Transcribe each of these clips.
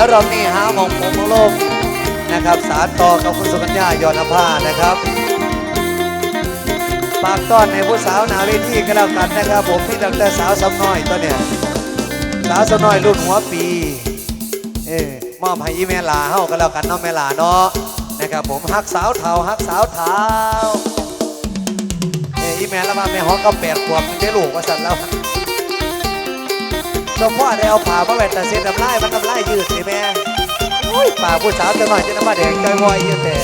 ดี๋ยวเรานี่หาหมองผมของโลกนะครับ สารต่อกับคุณสุกัญญายอนภานะครับฝากต้อนในผู้สาวหนาเวทีก็แล้วกันนะครับ ผมนี่ดังแต่สาวสำน้อยตัวเนี่ยสาวสำน้อยรุ่นหัวปีเออมอบให้อีเมลาเฮาก็แล้วกันเนาะแม่ลาเนาะนะครับผมฮักสาวเทาฮักสาวเทาเอออีเมลแล้วมาแม่ฮอกก็แปดขวบมันได้ลูกว่าสั่นแล้ว สมพ่อได้เอาผ่ามาแหวนแต่เส้นน้ำลายมันน้ำลายยืดสิแม่อุ้ยป่าผู้สาวจะหน่อยจะน้ำมาแดงใจวอยยืดแต่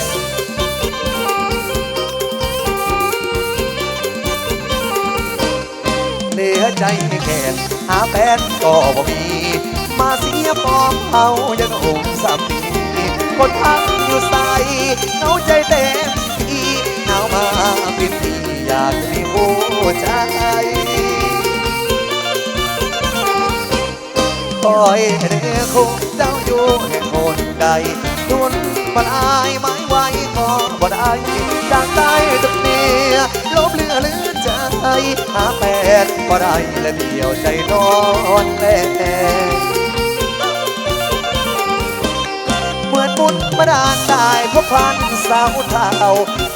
เหลือใจไม่แค่หาแฟนก็บ่มี มาเสียปอมเอายังหุ่มสามีคนพักอยู่ใสเงาใจเต็มที่หนาวมาเป็นที่อยากมีหัวใจ คอยเรคงเจ้าอยู่แห่งคนใดทุนบันอายไม้ไว้ก็บ่ได้จากใจตกเนียลบเลือเลือใจหาแฟนบ่ได้และเดียวใจนอนแลเหมือนบุญมาดานได้พบพันสาวเท่า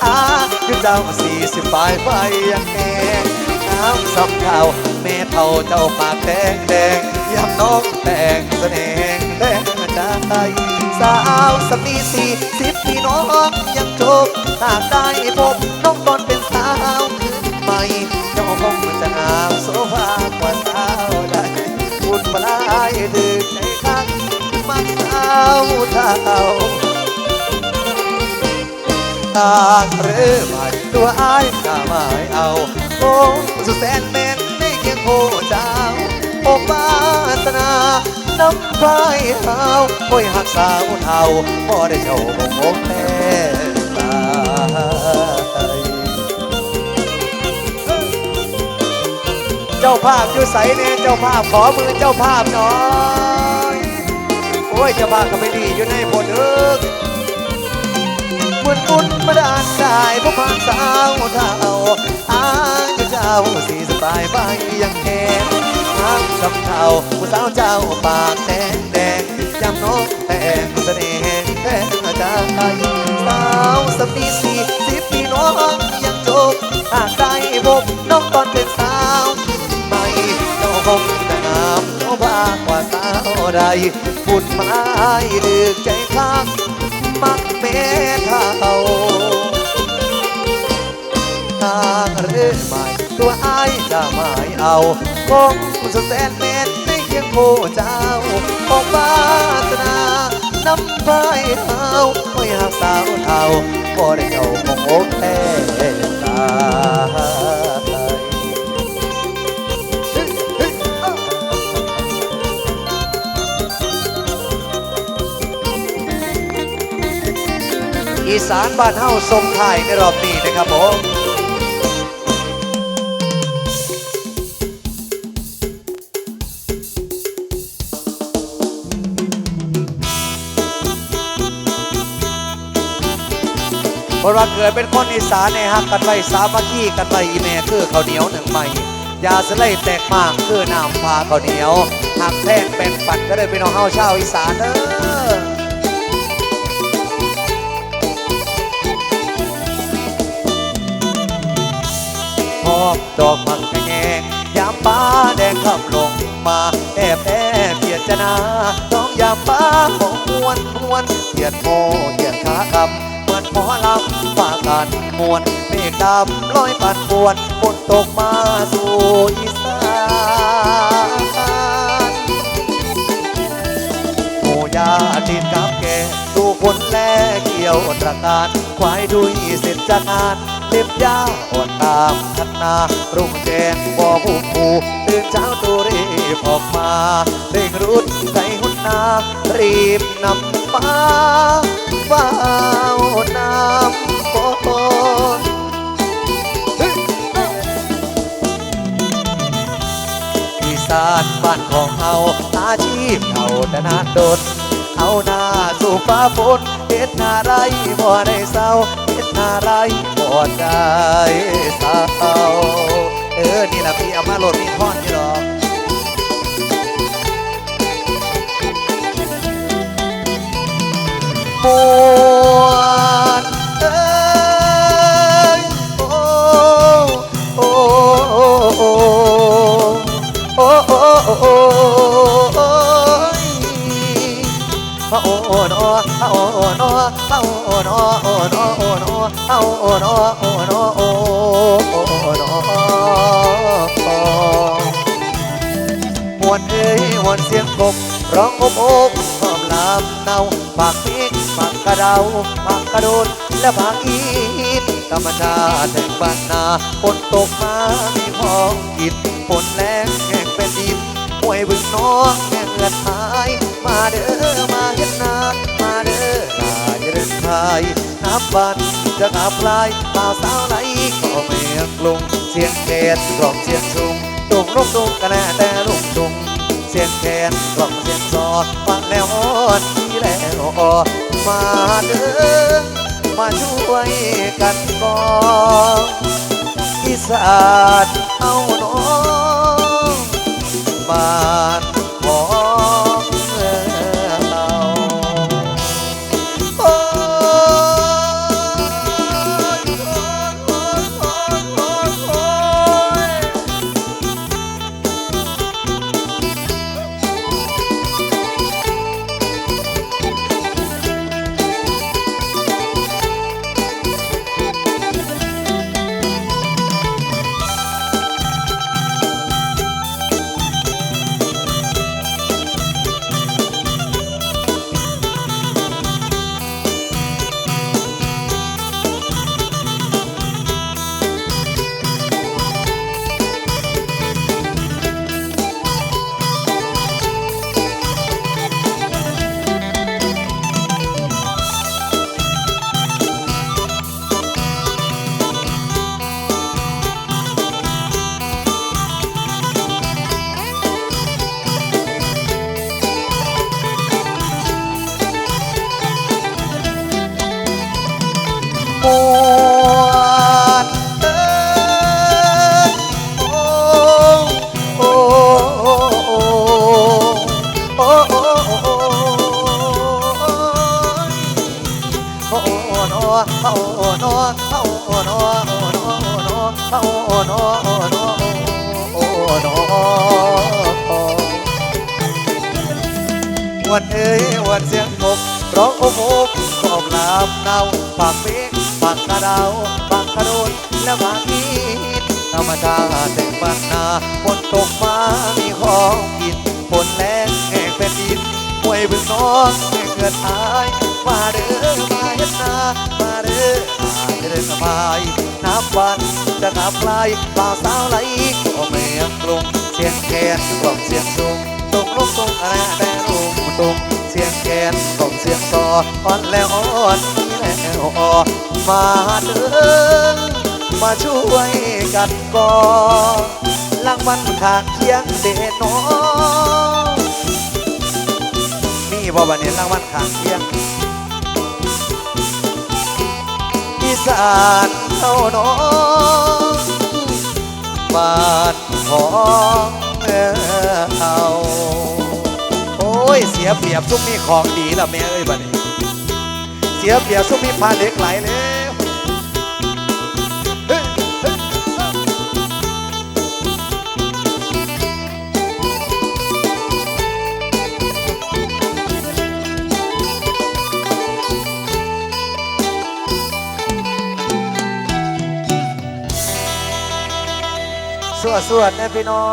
อายุเจ้าสี่สิบปลายไฟยังแห้งน้ำซ้ำเท่าแม่เท่าเจ้าปากแดงแดง ยับน้องแต่งเสน่ห์แดงใจสาวสมีสีสิบปีน้องยังโชคหากได้พบน้องตอนเป็นสาวคืนใหม่เจ้าคงจะงามโซฟากว่าสาวใดบุญมาลายดึกใจข้างมักสาวเท่าตากรือไม่ตัวอายก็ไม่เอาโอ้สุดแสนเป็นในเคียงโคเจ้าโอ้ปา นาน้ำพายเฮาโอ้ยหักสาวเทาบ่ได้เจ้าบ่งงแม่ตายเจ้าภาพอยู่ใสเนี่ยเจ้าภาพขอมือเจ้าภาพหน่อยโอ้ยเจะบ้าก็ไม่ดีอยู่ในผลเอิกเหมือนบุญมาดานได้พวกพานสาวเทาอายุเจ้าสีสบายไปยังแก่างสำเทาผู้สาวเจ้าปากแดงแดงจำน้องแต่งเสน่ห์แดงใจสาวสมีสี่สิบปีน้องยังโจกหากได้พบน้องตอนเป็นสาวไม่เจ้าคงจะงามเจ้าบ้ากว่าสาวใดฝุ่นมาลายดึกใจข้างมักเมเท่าทางเรื่อใหม่ตัวอายจะไม่เอาคง สุดแสนเมตรในเคียงโคเจ้าออกบาสนาน้ำพายเฮาไม่หากสาวเท่าก็ได้เจ้าคงอกแต่ตายอีสานบ้านเฮาทรงไทายในรอบนี้นะครับผม ว่าเกิดเป็นคนอีสานในฮักกันไว้สามัคคีกันไว้อีแม่คือข้าวเหนียวหนึ่งใหม่ยาสไลแตกมากคือน้ำพาข้าวเหนียวหักแท่งเป็นปัดก็เลยเป็นน้องเฮาชาวอีสานเด้อหอบดอกมักกะแยงยามป้าแดงขับลงมาแอบแอบเกียดจนาน้องยามป้าของมวนมวนเกียดโมเกียดขาคำานมวนเมฆดำลอยปันปวนฝนตกมาสู่อีสานโอ้ยาดินกับแก่สู่คนแลเกี่ยวตระการควายดุยเสร็จจากงานเล็บยาอ่อนตามคันนารุ่งแจ้งบ่อผู้ผู้ตื่นเช้าตัวรีบออกมาเร่งรุดใส่หุ่นนารีบนำฟ้าฟ้าวน้ำ อีสานบ้านของเฮาอาชีพเฮาต่นานโดดเอาหน้าสู่ฟ้าฝนเฮ็ดนาไรบ่ได้เศร้าเฮ็ดนาไรบ่ได้เศร้าเออ นี่ล่ะพี่เอามาโหลดมีท่อนนี่หรอมัว เอาโนเอาโนโอโนโอโนเอาโอโนโอโนโอโนมวนเอ้ยมวนเสียงกบร้องอบอบหอมลำเนาปากปีกปากกระเดาปากกระโดนและปากอีดธรรมชาติแห่งบ้านนาฝนตกมามีของกินฝนแรงแห้งเป็นดินห้วยบึงน้องแม่เงินหาย มาเด้อมาเห็นนามาเด้อลาจะเดินทยน้ำบันจะกลับลายบ่าสาวไหลก็ไม่อยากลงเสียงแคนกล่อมเสียงชุงตุงลุกตุงกันแน่แต่ลุกตุงเสียงแคนกล่อมเสียงซอดฟังแล้วอ่อนที่แล้วอ่อนมาเด้อมาช่วยกันก่อนอีสานเอาน้องบ้า วันเอ้ยวันเสียงกบร้องโอ้โหกอบลามเนาปากเป๊กปากกระดาวปากกระโดนและปากอีดธรรมชาติแต่งบ้านนาฝนตกมามีของกินฝนแรงแห้งเป็นดินห้วยบึงน้องแห้งเกิดตายมาเด้อมาเฮ็ดนามาเด้อมาจะได้สบายนับวันจะนับลายบ่าวสาวไหลก็ไม่ยังลงเสียงแคนกล่อมเสียงสูงตกลงตรงอะไรแต่ลุงตรง สียงแคนกล่อมเสียงซออ่อนแล้วอ่อนนี่แล้วอ่อนมาเดินมาช่วยกันก่อนลังวันขางเคียงเดนน้องมีบ่บันเนี้ลังวันขางเคียงอีสานเท่าน้องบ้านของเราโอ้ ยเสียเปรียบซุ่มมีของดีละแม่เอ้ยบัดนี้ เสียเปรียบซุ่มมีพาเหล็กไหลเลย วดสวดนะพี่น้อ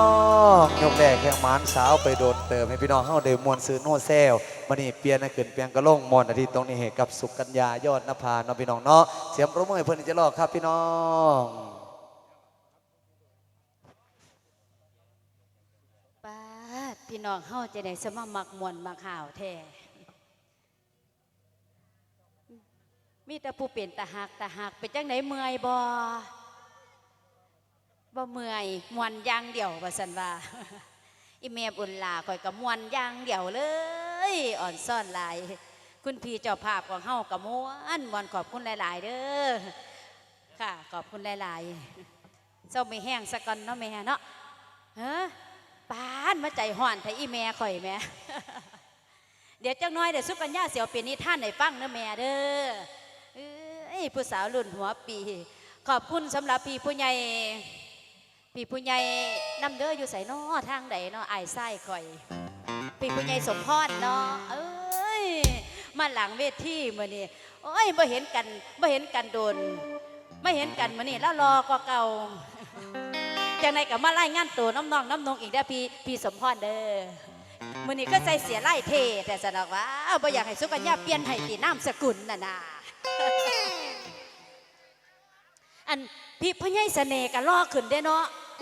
งยกแดกแข่งมานสาวไปโดนเติมให้พี่น้องเฮาได้มวนซื้อโน่เซลมันนี่เปลี่ยนให้ขึ้นเปลี่ยนกระลงมวนอาทิตย์ตรงนี้เหตุกับสุกัญญายอดนภาเนาะพี่น้องเนาะเสียงประมือให้เพื่อนจะรอครับพี่น้องป้าพี่น้องเฮาจะได้สมามักมวนมักข่าวแท้มีแต่ผู้เป็นตาหักตาหักเป็นจังไหนเมื่อยบ่ บ่เมื่อยมวนย่างเดี่ยวว่สันว่าอีเมียบุญลาคอยกับมวนย่างเดี่ยวเลย อ่อนซ่อนลาย คุณพี่เจ้าภาพของเฮากับมวนมวนขอบคุณหลาย ๆ เด้อค่ะ ขอบคุณหลาย ๆ เจ้าไม่แห้งสักก่อนเนาะแม่เนาะเฮ้อปานมาใจห่อนไทอีแม่ข่อยแม่เดี๋ยวจังน้อยเดี๋ยวสุกัญญาเสียวเป็นนิท่านให้ฟังนะแม่เด้อเอ้ยผู้สาวรุ่นหัวปี ขอบคุณสำหรับพี่ผู้ใหญ่ พี่ผู้ใหญ่นำเด้ออยู่ใส่นอทางใดเนาะไอ้ไส้ข่อยพี่ผู้ใหญ่สมพรเนาะเอ้ยมาหลังเวทีมื้อนี้โอ้ยบ่เห็นกันบ่เห็นกันโดนไม่เห็นกันมื้อนี้แล้วรอก็เก่าจังไดก็มารายงานตัวน้ำน้องน้ำนงอีกเด้อพี่พี่สมพรเด้อมื้อนี้ก็ใจเสียไล่เทแต่สนอกว่าบ่อยากให้สุกัญญาเปลี่ยนให้ตีนามสกุลน่ะนะอันพี่พ่อใหญ่เสน่ห์ก็ล่อขึ้นได้เนาะ เ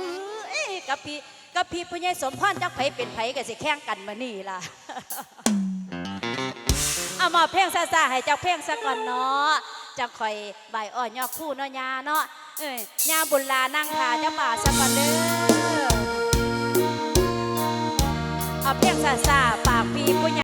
อ้ยกับพี่กับพี่พ่อใหญ่สมพรจักไผเป็นไผก็สิแข่งกันมานี่ล่ะ เอามาเพลงซาซาให้เจ้าเพลงซะก่อนเนาะจะคอยใบายอ่อนยอคู่เนาะยาเนาะเอ้ยยาบุญลานั่งขาเจ้าป่าซะก่อนเด้อเอาเพลงซาซาฝากพี่ผู้ใหญ่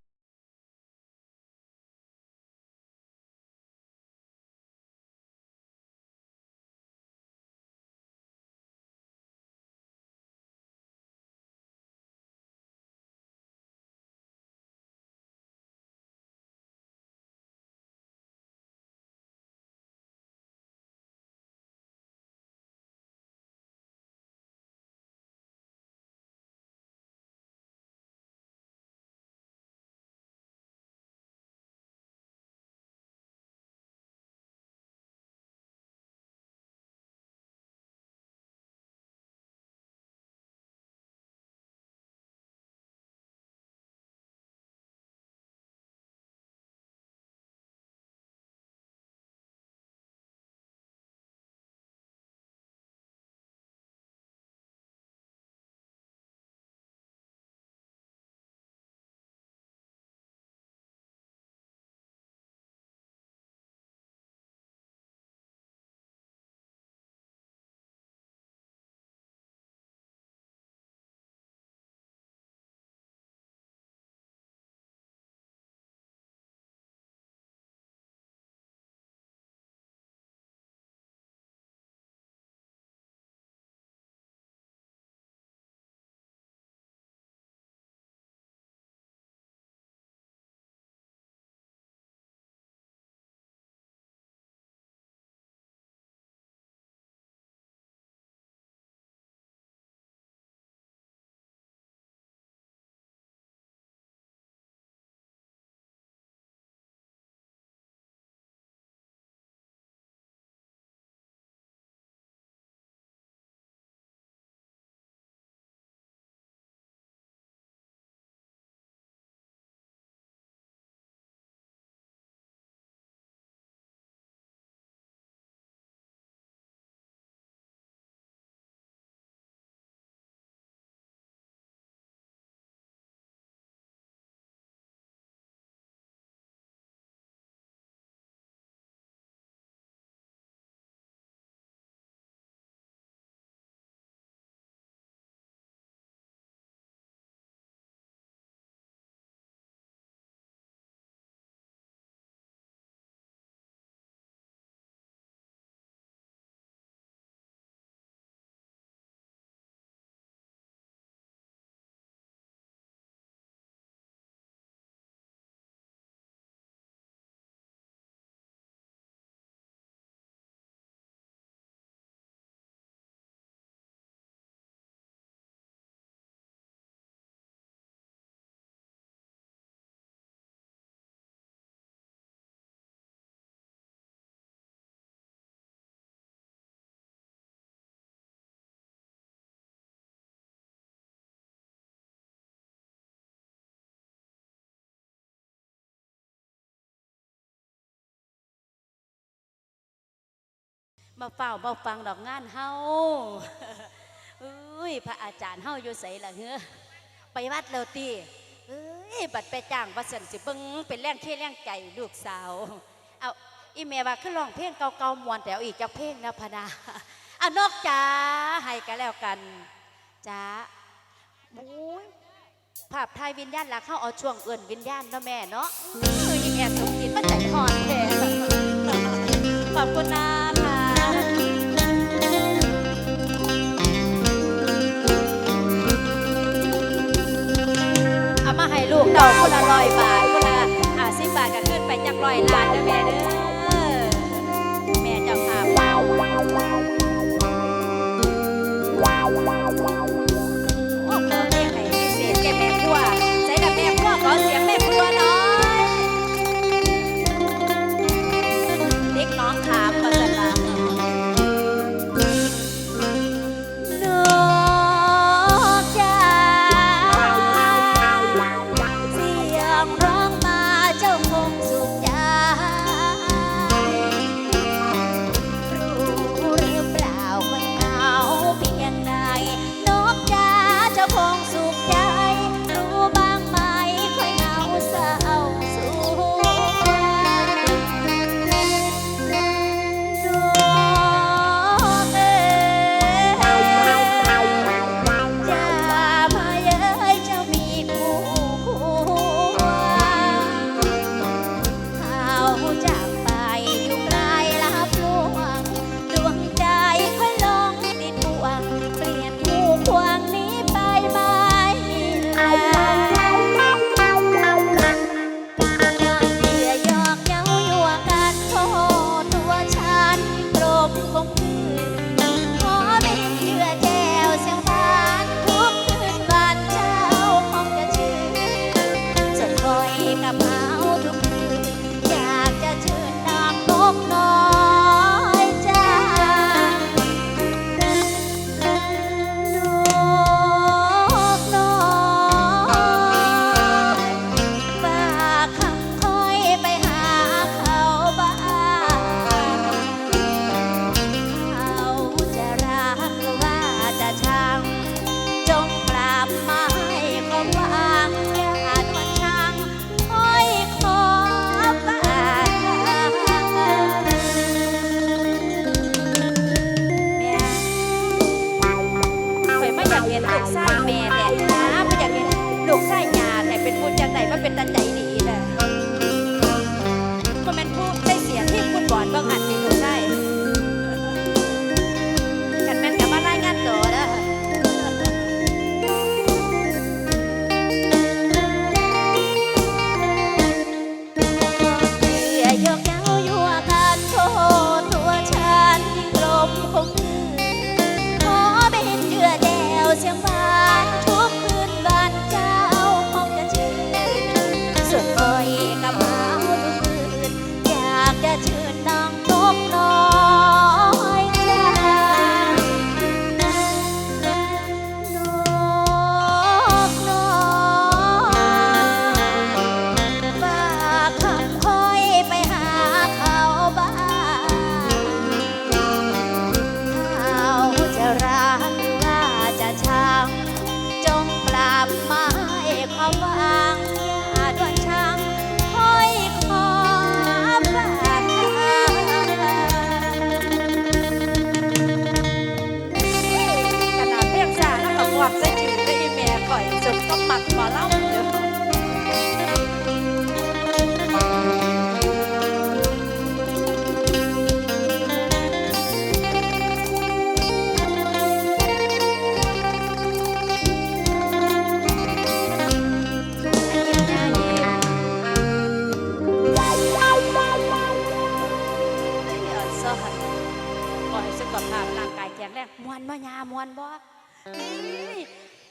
มาเฝ้ามาฟังดอกงานเฮาอุ้ยพระอาจารย์เฮาอยู่ใส่ละเฮ้อไปวัดแล้วตีเอ้ยบัดไปจ้างว่าสันสิเบิ่งเป็นแรงเที่แรงใจลูกสาวเอาอีเมว่าขึ้นร้องเพลงเก่าๆมวนแต่เอาอีกจากเพลงนะพนาอะนอกจ้าให้กันแล้วกันจ้าบุ้ยภาพไทยวิญญาณหลักเข้าเอาช่วงเอื่นวิญญาณเนาะแม่เนาะเอออีแม่สมกินมันใจหอน็นลูกไส้แม่แต่นะบ่อยากเห็นลูกไส้ยาแต่เป็นบุญจังได๋มาเป็นตาใจดี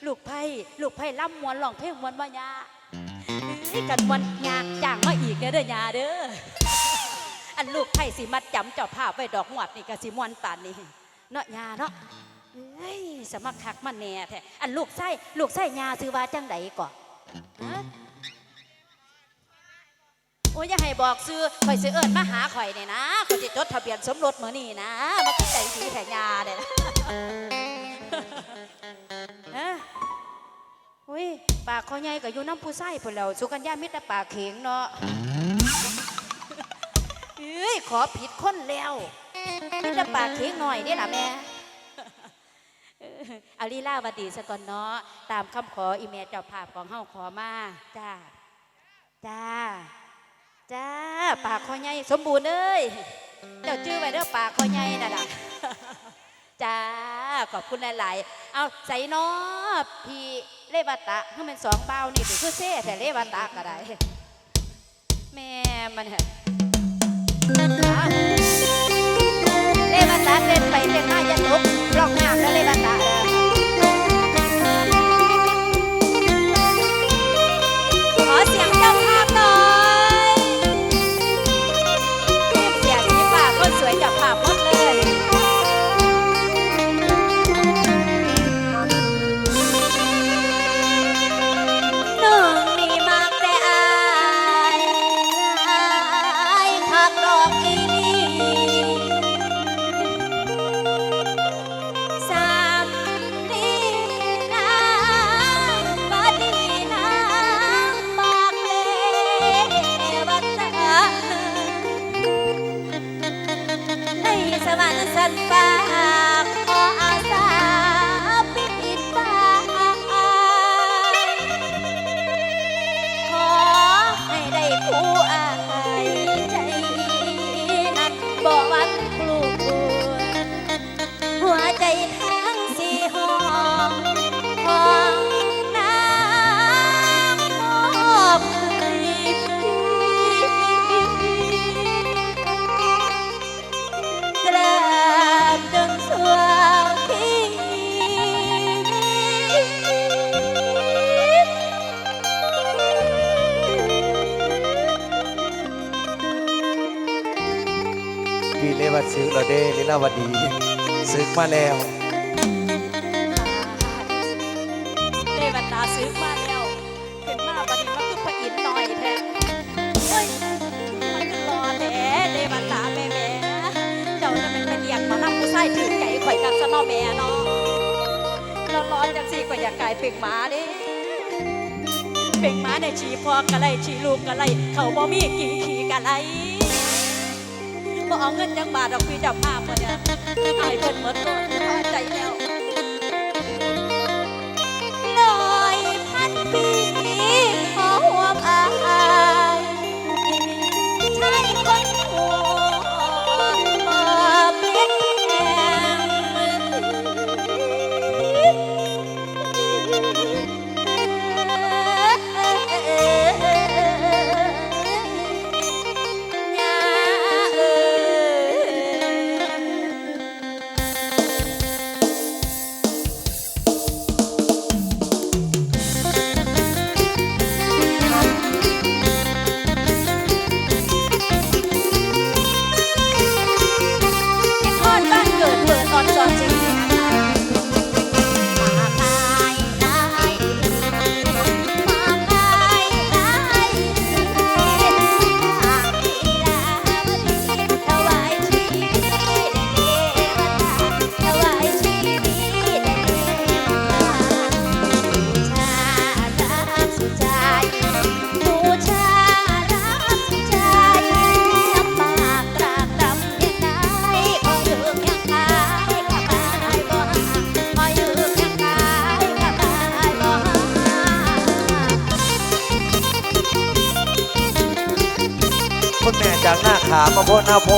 ลูกไผ่ลูกไผ่ล่ำมวนร้องเพลงมวนบ่ยาเอ้ยกันมวนยาจ้างมาอีกเด้อเด้อยาเด้ออันลูกไผ่สิมัดจำเจ้าภาพไว้ดอกหวดนี่ก็สิมวนป่านนี้เนาะยาเนาะเอ้ยสมัครคักมาแน่แท้อันลูกไส้ลูกไส้ยาซื้อว่าจังไดก่อนฮะโอ้ยอย่าให้บอกซื้อข่อยซื้อเอิญมาหาข่อยเนี่ยนะข่อยจะจดทะเบียนสมรสมื้อนี้นะมาคือใจดีแถยาเนี่ยนะ ฮะอุ้ยปากคอใหญ่ก็อยู่น้ำผู้ไส้พุ่นแล้วสุกัญญามิตรปากเข็งเนาะเอ้ยขอผิดคนแล้วมิตรปากเข็งหน่อยเด้ล่ะแม่เออเอาลีลาวดีสะก่อนเนาะตามคำขออีเมลเจ้าภาพของเฮาขอมาจ้าจ้าจ้าปากคอใหญ่สมบูรณ์เอ้ยเจ้าชื่อไว้เด้อปากคอใหญ่น่ะนะจ้าขอบคุณหลาย ๆเอาใส่นอพี่เลวตะคือเป็นสองเบานี่ถือเซ่แต่เลวตะก็ได้แม่มันเหรอเอาเลวตะเต้นไปเต้นมายันลุกร้องงามแล้วเลวตะ วดีซื้อมาแล้วเดวันตาซื้อมาแล้วขึ้นมาบัดนี้มันคือพระอินทร์หน่อยแท้เฮ้ยมันคือรอแท้เดวันตาแม่แม่เจ้าจะเป็นพระเดียกมานั่งผู้ชายถือไก่ข่อยกับสนอแม่เนาะเราร้อนจังสิข่อยอยากกลายเป็นหมาเด้เป็นหมาในฉีพอกะไรฉีลูกกะไรเขาบ่มีกินขี่กะไร บ่เอาเงินยังบาทดอกพี่เจ้าภาพมาเนี่ยอายเพิ่นหมดตัวพอใจแล้ว ขามมาโพนาโพ